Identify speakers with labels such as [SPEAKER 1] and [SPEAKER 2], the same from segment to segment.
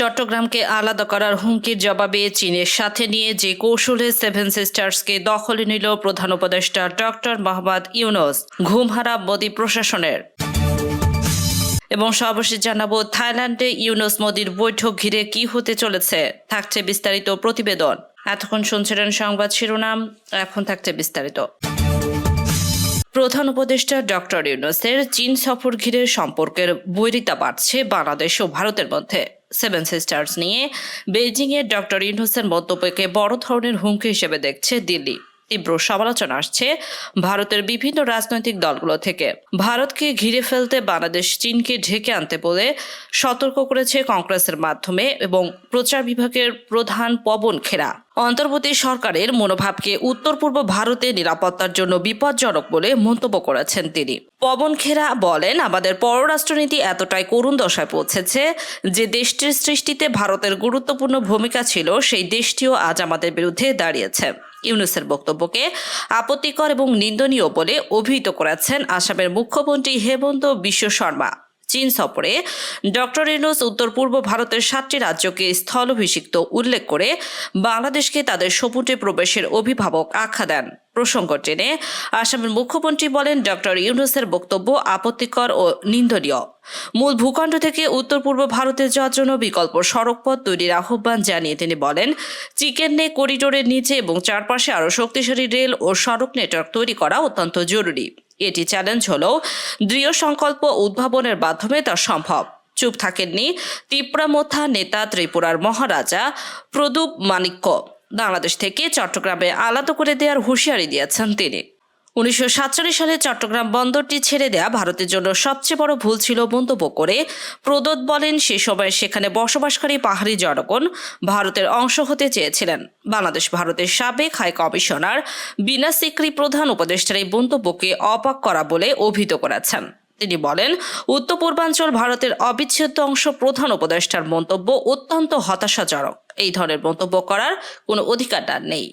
[SPEAKER 1] চট্টগ্রামকে আলাদা করার হুমকির জবাবে চীনের সাথে নিয়ে যে কৌশলে সেভেন সিস্টার্সকে দখলে নিল প্রধান উপদেষ্টা ডক্টর মোহাম্মদ ইউনুস ঘুমহারা মোদী প্রশাসনের এবং সর্বশেষ জানাবো থাইল্যান্ডে ইউনুস মোদীর বৈঠক ঘিরে কি হতে চলেছে থাকছে বিস্তারিত প্রতিবেদন এতক্ষণ শুনছিলেন সংবাদ শিরোনাম এখন থাকছে বিস্তারিত প্রধান উপদেষ্টা ডক্টর ইউনুসের চীন সফর ঘিরে সম্পর্কের বৈরিতা বাড়ছে বাংলাদেশ ও ভারতের মধ্যে সেভেন সিস্টার্স নিয়ে বেজিংয়ে ডক্টর ইউনুসের মন্তব্যকে বড় ধরনের হুমকি হিসেবে দেখছে দিল্লি তীব্র সমালোচনা আসছে ভারতের বিভিন্ন রাজনৈতিক দলগুলো থেকে ভারতকে ঘিরে ফেলতে বাংলাদেশ চীনকে ঢেকে আনতে বলে সতর্ক করেছে কংগ্রেসের মাধ্যমে এবং প্রচার বিভাগের প্রধান পবন খেরা অন্তর্বর্তী সরকারের মনোভাবকে উত্তর পূর্ব ভারতে নিরাপত্তার জন্য বিপজ্জনক বলে মন্তব্য করেছেন তিনি পবন খেরা বলেন আমাদের পররাষ্ট্রনীতি এতটাই করুণ দশায় পৌঁছেছে যে দেশটির সৃষ্টিতে ভারতের গুরুত্বপূর্ণ ভূমিকা ছিল সেই দেশটিও আজ আমাদের বিরুদ্ধে দাঁড়িয়েছে ইউনুসের বক্তব্যকে আপত্তিকর এবং নিন্দনীয় বলে অভিহিত করেছেন আসামের মুখ্যমন্ত্রী হেমন্ত বিশ্ব শর্মা চীন সফরে ডক্টর ইনুস উত্তর পূর্ব ভারতের সাতটি রাজ্যকে স্থলভিষিক্ত উল্লেখ করে বাংলাদেশকে তাদের সপুটে প্রবেশের অভিভাবক আখ্যা দেন প্রসঙ্গ টেনে আসামের মুখ্যমন্ত্রী বলেন ডক্টর ইউনুসের বক্তব্য আপত্তিকর ও নিন্দনীয় মূল ভূখণ্ড থেকে উত্তর পূর্ব ভারতে যাওয়ার জন্য বিকল্প সড়কপথ তৈরির আহ্বান জানিয়ে তিনি বলেন চিকেন নে করিডোরের নিচে এবং চারপাশে আরও শক্তিশালী রেল ও সড়ক নেটওয়ার্ক তৈরি করা অত্যন্ত জরুরি এটি চ্যালেঞ্জ হলেও দৃঢ় সংকল্প উদ্ভাবনের মাধ্যমে তা সম্ভব চুপ থাকেননি তিপ্রামথা নেতা ত্রিপুরার মহারাজা প্রদীপ মাণিক্য বাংলাদেশ থেকে চট্টগ্রামে আলাদা করে দেওয়ার হুঁশিয়ারি দিয়েছেন তিনি উনিশশো সালে চট্টগ্রাম বন্দরটি ছেড়ে দেয়া ভারতের জন্য সবচেয়ে বড় ভুল ছিল মন্তব্য করে প্রদোত বলেন সে সময় সেখানে বসবাসকারী পাহাড়ি জনগণ ভারতের অংশ হতে চেয়েছিলেন বাংলাদেশ ভারতের সাবেক হাই কমিশনার বিনা সিক্রি প্রধান উপদেষ্টার এই মন্তব্যকে অপাক করা বলে অভিহিত করেছেন তিনি বলেন উত্তর পূর্বাঞ্চল ভারতের অবিচ্ছেদ্য অংশ প্রধান উপদেষ্টার মন্তব্য অত্যন্ত হতাশাজনক এই ধরনের মন্তব্য করার কোনো অধিকার তার নেই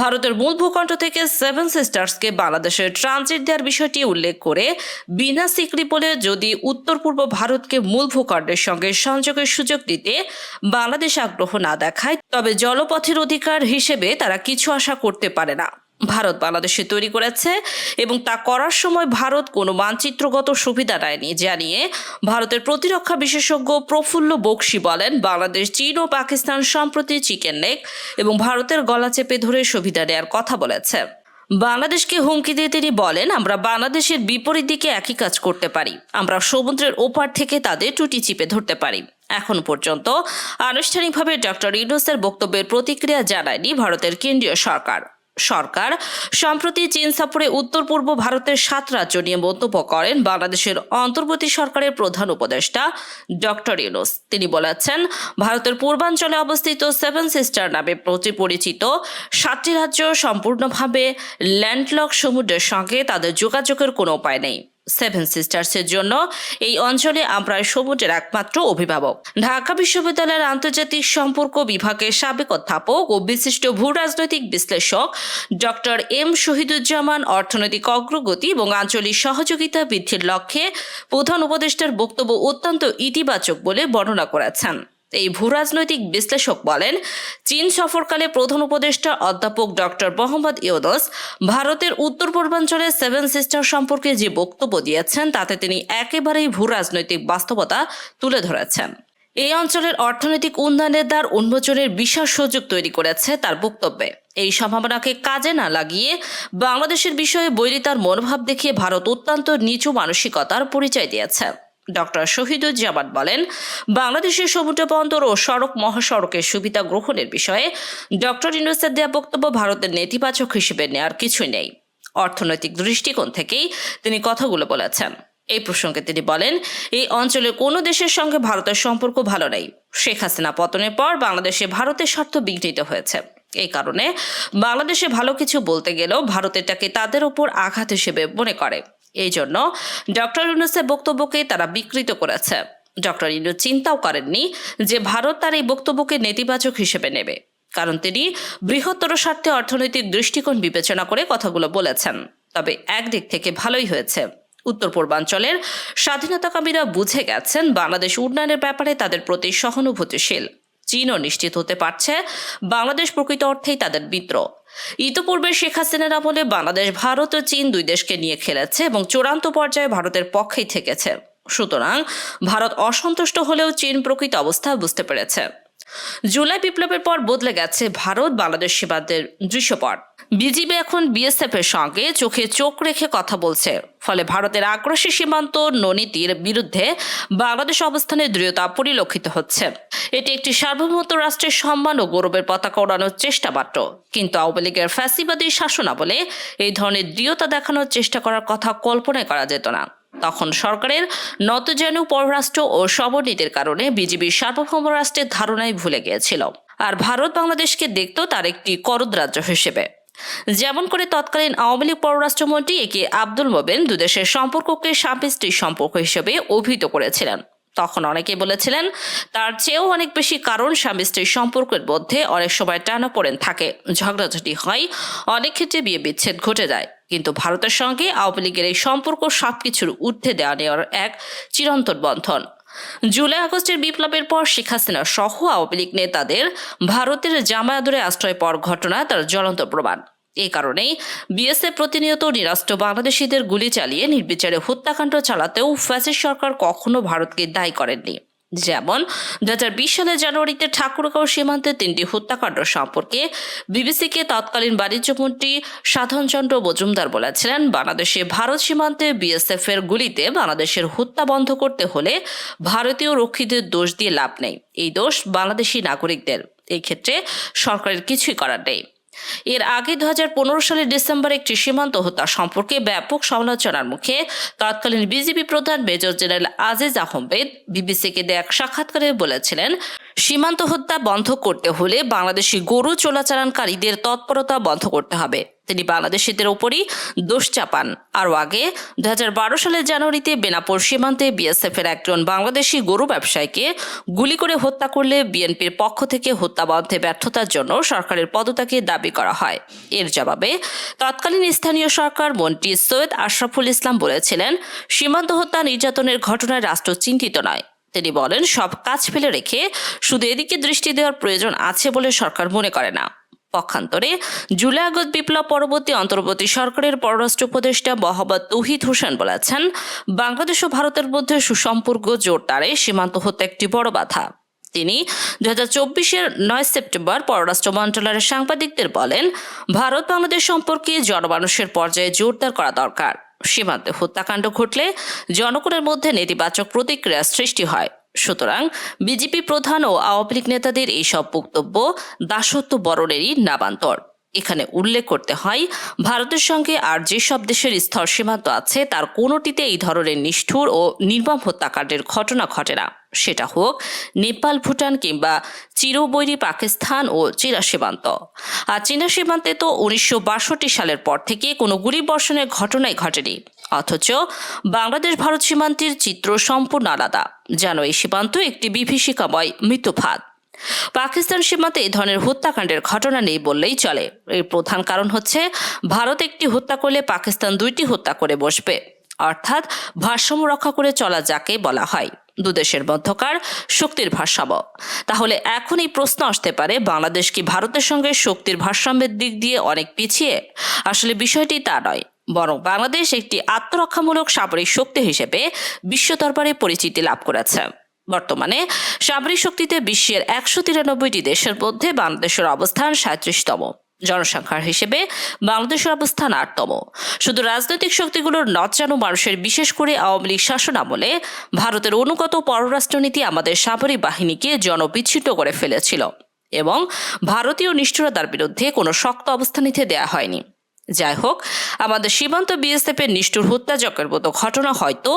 [SPEAKER 1] ভারতের মূল ভূখণ্ড থেকে সেভেন সিস্টার্সকে বাংলাদেশের ট্রানজিট দেওয়ার বিষয়টি উল্লেখ করে বিনা সিকরি বলে যদি উত্তর পূর্ব ভারতকে মূল ভূখণ্ডের সঙ্গে সংযোগের সুযোগ দিতে বাংলাদেশ আগ্রহ না দেখায় তবে জলপথের অধিকার হিসেবে তারা কিছু আশা করতে পারে না ভারত বাংলাদেশে তৈরি করেছে এবং তা করার সময় ভারত কোনো মানচিত্রগত সুবিধা দেয়নি জানিয়ে ভারতের প্রতিরক্ষা বিশেষজ্ঞ প্রফুল্ল বক্সি বলেন বাংলাদেশ চীন ও পাকিস্তান সম্প্রতি চিকেন লেক এবং ভারতের গলা চেপে ধরে সুবিধা দেওয়ার কথা বলেছে বাংলাদেশকে হুমকি দিয়ে তিনি বলেন আমরা বাংলাদেশের বিপরীত দিকে একই কাজ করতে পারি আমরা সমুদ্রের ওপার থেকে তাদের টুটি চিপে ধরতে পারি এখন পর্যন্ত আনুষ্ঠানিকভাবে ডক্টর ইডোসের বক্তব্যের প্রতিক্রিয়া জানায়নি ভারতের কেন্দ্রীয় সরকার সরকার সম্প্রতি চীন সফরে উত্তর পূর্ব ভারতের সাত রাজ্য নিয়ে মন্তব্য করেন বাংলাদেশের অন্তর্বর্তী সরকারের প্রধান উপদেষ্টা ডক্টর ইউনুস তিনি বলেছেন ভারতের পূর্বাঞ্চলে অবস্থিত সেভেন সিস্টার নামে প্রতি পরিচিত সাতটি রাজ্য সম্পূর্ণভাবে ল্যান্ডলক সমুদ্রের সঙ্গে তাদের যোগাযোগের কোনো উপায় নেই সেভেন সিস্টার্সের জন্য এই অঞ্চলে আমরা সবুজের একমাত্র অভিভাবক ঢাকা বিশ্ববিদ্যালয়ের আন্তর্জাতিক সম্পর্ক বিভাগের সাবেক অধ্যাপক ও বিশিষ্ট ভূ রাজনৈতিক বিশ্লেষক ডক্টর এম শহীদুজ্জামান অর্থনৈতিক অগ্রগতি এবং আঞ্চলিক সহযোগিতা বৃদ্ধির লক্ষ্যে প্রধান উপদেষ্টার বক্তব্য অত্যন্ত ইতিবাচক বলে বর্ণনা করেছেন এই ভূরাজনৈতিক বিশ্লেষক বলেন চীন সফরকালে প্রধান উপদেষ্টা অধ্যাপক ডক্টর মোহাম্মদ ইয়োদস ভারতের উত্তর পূর্বাঞ্চলে সেভেন সিস্টার সম্পর্কে যে বক্তব্য দিয়েছেন তাতে তিনি একেবারেই ভূরাজনৈতিক বাস্তবতা তুলে ধরেছেন এই অঞ্চলের অর্থনৈতিক উন্নয়নের দ্বার উন্মোচনের বিশাল সুযোগ তৈরি করেছে তার বক্তব্যে এই সম্ভাবনাকে কাজে না লাগিয়ে বাংলাদেশের বিষয়ে বৈরিতার মনোভাব দেখিয়ে ভারত অত্যন্ত নিচু মানসিকতার পরিচয় দিয়েছে ডক্টর শহীদুজ্জামান বলেন বাংলাদেশের সমুদ্র বন্দর ও সড়ক মহাসড়কের সুবিধা গ্রহণের বিষয়ে ডক্টর ইন্ডোসের দেওয়া বক্তব্য ভারতের নেতিবাচক হিসেবে নেওয়ার কিছুই নেই অর্থনৈতিক দৃষ্টিকোণ থেকেই তিনি কথাগুলো বলেছেন এই প্রসঙ্গে তিনি বলেন এই অঞ্চলে কোনো দেশের সঙ্গে ভারতের সম্পর্ক ভালো নেই শেখ হাসিনা পতনের পর বাংলাদেশে ভারতের স্বার্থ বিঘ্নিত হয়েছে এই কারণে বাংলাদেশে ভালো কিছু বলতে গেলেও ভারত এটাকে তাদের ওপর আঘাত হিসেবে মনে করে এই জন্য ডক্টর ইউনুসের বক্তব্যকে তারা বিকৃত করেছে ডক্টর ইউনু চিন্তাও করেননি যে ভারত তার এই বক্তব্যকে নেতিবাচক হিসেবে নেবে কারণ তিনি বৃহত্তর স্বার্থে অর্থনৈতিক দৃষ্টিকোণ বিবেচনা করে কথাগুলো বলেছেন তবে একদিক থেকে ভালোই হয়েছে উত্তর পূর্বাঞ্চলের স্বাধীনতাকামীরা বুঝে গেছেন বাংলাদেশ উন্নয়নের ব্যাপারে তাদের প্রতি সহানুভূতিশীল চীনও নিশ্চিত হতে পারছে বাংলাদেশ প্রকৃত অর্থেই তাদের মিত্র ইতোপূর্বে শেখ হাসিনার আমলে বাংলাদেশ ভারত ও চীন দুই দেশকে নিয়ে খেলেছে এবং চূড়ান্ত পর্যায়ে ভারতের পক্ষেই থেকেছে সুতরাং ভারত অসন্তুষ্ট হলেও চীন প্রকৃত অবস্থা বুঝতে পেরেছে জুলাই বিপ্লবের পর বদলে গেছে ভারত বাংলাদেশ সীমান্তের দৃশ্যপট বিজিবি এখন বিএসএফ এর সঙ্গে চোখে চোখ রেখে কথা বলছে ফলে ভারতের আগ্রাসী সীমান্ত ননীতির বিরুদ্ধে বাংলাদেশ অবস্থানের দৃঢ়তা পরিলক্ষিত হচ্ছে এটি একটি সার্বভৌমত্ব রাষ্ট্রের সম্মান ও গৌরবের পতাকা ওড়ানোর চেষ্টা মাত্র কিন্তু আওয়ামী লীগের ফ্যাসিবাদী শাসনাবলে এই ধরনের দৃঢ়তা দেখানোর চেষ্টা করার কথা কল্পনায় করা যেত না তখন সরকারের নতজানু পররাষ্ট্র ও সবনীতির কারণে বিজেপি সার্বভৌম রাষ্ট্রের ধারণাই ভুলে গিয়েছিল আর ভারত বাংলাদেশকে দেখত তার একটি করদ রাজ্য হিসেবে যেমন করে তৎকালীন আওয়ামী লীগ পররাষ্ট্রমন্ত্রী একে আব্দুল মোবেন দুদেশের সম্পর্ককে স্বামী সম্পর্ক হিসেবে অভিহিত করেছিলেন তখন অনেকে বলেছিলেন তার চেয়েও অনেক বেশি কারণ স্বামী স্ত্রীর সম্পর্কের মধ্যে অনেক সময় পড়েন থাকে ঝগড়াঝাটি হয় অনেক ক্ষেত্রে বিয়ে বিচ্ছেদ ঘটে যায় কিন্তু ভারতের সঙ্গে আওয়ামী লীগের এই সম্পর্ক সবকিছুর ঊর্ধ্বে দেওয়া নেওয়ার এক চিরন্তর বন্ধন জুলাই আগস্টের বিপ্লবের পর শেখ হাসিনা সহ আওয়ামী লীগ নেতাদের ভারতের জামায়াদুরে আশ্রয় পর ঘটনা তার জ্বলন্ত প্রমাণ এ কারণেই বিএসএফ প্রতিনিয়ত নিরাষ্ট্র বাংলাদেশিদের গুলি চালিয়ে নির্বিচারে হত্যাকাণ্ড চালাতেও ফ্যাসিস্ট সরকার কখনো ভারতকে দায়ী করেননি যেমন দু হাজার বিশ সালের জানুয়ারিতে ঠাকুরগাঁও সীমান্তে তিনটি হত্যাকাণ্ড সম্পর্কে বিবিসিকে তৎকালীন বাণিজ্যমন্ত্রী সাধনচন্দ্র মজুমদার বলেছিলেন বাংলাদেশে ভারত সীমান্তে বিএসএফ এর গুলিতে বাংলাদেশের হত্যা বন্ধ করতে হলে ভারতীয় রক্ষীদের দোষ দিয়ে লাভ নেই এই দোষ বাংলাদেশি নাগরিকদের এই ক্ষেত্রে সরকারের কিছুই করার নেই এর আগে দু হাজার পনেরো সালের ডিসেম্বরে একটি সীমান্ত হত্যা সম্পর্কে ব্যাপক সমালোচনার মুখে তৎকালীন বিজেপি প্রধান মেজর জেনারেল আজিজ আহমেদ বিবিসিকে দেয়া এক সাক্ষাৎকারে বলেছিলেন সীমান্ত হত্যা বন্ধ করতে হলে বাংলাদেশি গরু চোলাচালানকারীদের তৎপরতা বন্ধ করতে হবে তিনি বাংলাদেশিদের ওপরই দোষ চাপান আরও আগে দু সালের জানুয়ারিতে বেনাপোল সীমান্তে বিএসএফের একজন বাংলাদেশি গরু ব্যবসায়ীকে গুলি করে হত্যা করলে বিএনপির পক্ষ থেকে হত্যা বন্ধে ব্যর্থতার জন্য সরকারের পদত্যাগে দাবি করা হয় এর জবাবে তৎকালীন স্থানীয় সরকার মন্ত্রী সৈয়দ আশরাফুল ইসলাম বলেছিলেন সীমান্ত হত্যা নির্যাতনের ঘটনায় রাষ্ট্র চিন্তিত নয় তিনি বলেন সব কাজ ফেলে রেখে শুধু এদিকে দৃষ্টি দেওয়ার প্রয়োজন আছে বলে সরকার মনে করে না পক্ষান্তরে জুলাই আগত বিপ্লব পরবর্তী অন্তর্বর্তী সরকারের পররাষ্ট্র উপদেষ্টা মোহাম্মদ তৌহিদ হোসেন বলেছেন বাংলাদেশ ও ভারতের মধ্যে সুসম্পর্ক জোরদারে সীমান্ত হতে একটি বড় বাধা তিনি দু হাজার চব্বিশের নয় সেপ্টেম্বর পররাষ্ট্র মন্ত্রণালয়ের সাংবাদিকদের বলেন ভারত বাংলাদেশ সম্পর্কে জনমানুষের পর্যায়ে জোরদার করা দরকার সীমান্তে হত্যাকাণ্ড ঘটলে জনগণের মধ্যে নেতিবাচক প্রতিক্রিয়া সৃষ্টি হয় সুতরাং বিজেপি প্রধান ও আওয়ামী লীগ নেতাদের এইসব বক্তব্য দাসত্ব বরণেরই নামান্তর এখানে উল্লেখ করতে হয় ভারতের সঙ্গে আর যেসব দেশের স্থল সীমান্ত আছে তার কোনোটিতে এই ধরনের নিষ্ঠুর ও নির্মম হত্যাকাণ্ডের ঘটনা ঘটে না সেটা হোক নেপাল ভুটান কিংবা চিরবৈরী পাকিস্তান ও চীনা সীমান্ত আর চীনা সীমান্তে তো উনিশশো সালের পর থেকে কোনো বর্ষণের ঘটনাই ঘটেনি অথচ বাংলাদেশ ভারত সীমান্তের চিত্র সম্পূর্ণ আলাদা যেন এই সীমান্ত একটি বিভীষিকাময় মৃতফাত পাকিস্তান সীমান্তে এই ধরনের হত্যাকাণ্ডের ঘটনা নেই বললেই চলে এর প্রধান কারণ হচ্ছে ভারত একটি হত্যা করলে পাকিস্তান দুইটি হত্যা করে বসবে অর্থাৎ ভারসাম্য রক্ষা করে চলা যাকে বলা হয় দুদেশের মধ্যকার শক্তির ভারসাম্য তাহলে এখন এই প্রশ্ন আসতে পারে বাংলাদেশ কি ভারতের সঙ্গে শক্তির ভারসাম্যের দিক দিয়ে অনেক পিছিয়ে আসলে বিষয়টি তা নয় বরং বাংলাদেশ একটি আত্মরক্ষামূলক সামরিক শক্তি হিসেবে বিশ্ব দরবারে পরিচিতি লাভ করেছে বর্তমানে সামরিক শক্তিতে বিশ্বের একশো তিরানব্বইটি দেশের মধ্যে বাংলাদেশের অবস্থান সাঁত্রিশতম জনসংখ্যার হিসেবে বাংলাদেশের অবস্থান আটতম শুধু রাজনৈতিক শক্তিগুলোর নচানো মানুষের বিশেষ করে আওয়ামী লীগ শাসন আমলে ভারতের অনুগত পররাষ্ট্রনীতি আমাদের সামরিক বাহিনীকে জনবিচ্ছিন্ন করে ফেলেছিল এবং ভারতীয় নিষ্ঠুরতার বিরুদ্ধে কোনো শক্ত অবস্থান নিতে দেয়া হয়নি যাই হোক আমাদের সীমান্ত বিএসএফের নিষ্ঠুর হত্যাযজ্ঞের মতো ঘটনা হয়তো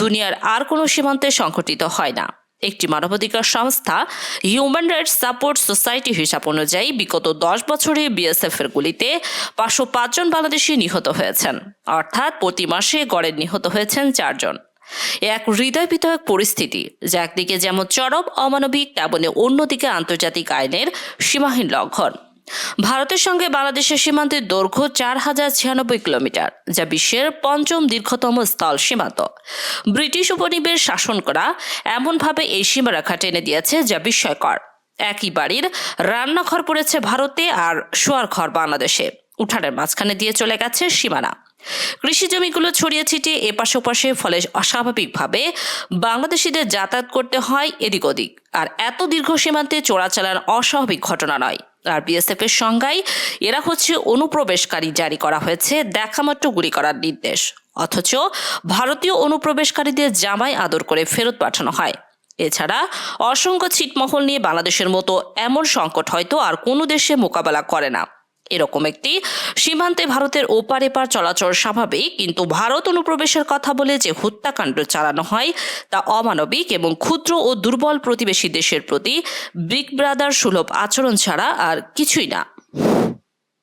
[SPEAKER 1] দুনিয়ার আর কোনো সীমান্তে সংঘটিত হয় না একটি মানবাধিকার সংস্থা হিউম্যান রাইটস সাপোর্ট সোসাইটি হিসাব অনুযায়ী বিগত দশ বছরে এর গুলিতে পাঁচশো পাঁচজন বাংলাদেশি নিহত হয়েছেন অর্থাৎ প্রতি মাসে গড়ে নিহত হয়েছেন চারজন এক হৃদয় বিধায়ক পরিস্থিতি যা একদিকে যেমন চরম অমানবিক তেমনি অন্যদিকে আন্তর্জাতিক আইনের সীমাহীন লঙ্ঘন ভারতের সঙ্গে বাংলাদেশের সীমান্তের দৈর্ঘ্য চার হাজার ছিয়ানব্বই কিলোমিটার যা বিশ্বের পঞ্চম দীর্ঘতম স্থল সীমান্ত ব্রিটিশ উপনিবেশ শাসন করা এমনভাবে এই সীমারেখা টেনে দিয়েছে যা বিস্ময়কর একই বাড়ির রান্নাঘর পড়েছে ভারতে আর শোয়ার ঘর বাংলাদেশে উঠানের মাঝখানে দিয়ে চলে গেছে সীমানা কৃষি জমিগুলো ছড়িয়ে ছিটিয়ে এপাশ ওপাশে ফলে অস্বাভাবিকভাবে বাংলাদেশিদের যাতায়াত করতে হয় এদিক ওদিক আর এত দীর্ঘ সীমান্তে চোরাচালান অস্বাভাবিক ঘটনা নয় আর বিএসএফের সংজ্ঞায় এরা হচ্ছে অনুপ্রবেশকারী জারি করা হয়েছে দেখামাত্র গুলি করার নির্দেশ অথচ ভারতীয় অনুপ্রবেশকারীদের জামাই আদর করে ফেরত পাঠানো হয় এছাড়া অসংখ্য ছিটমহল নিয়ে বাংলাদেশের মতো এমন সংকট হয়তো আর কোনো দেশে মোকাবেলা করে না এরকম একটি সীমান্তে ভারতের ওপার এপার চলাচল স্বাভাবিক কিন্তু ভারত অনুপ্রবেশের কথা বলে যে হত্যাকাণ্ড চালানো হয় তা অমানবিক এবং ক্ষুদ্র ও দুর্বল প্রতিবেশী দেশের প্রতি বিগ ব্রাদার সুলভ আচরণ ছাড়া আর কিছুই না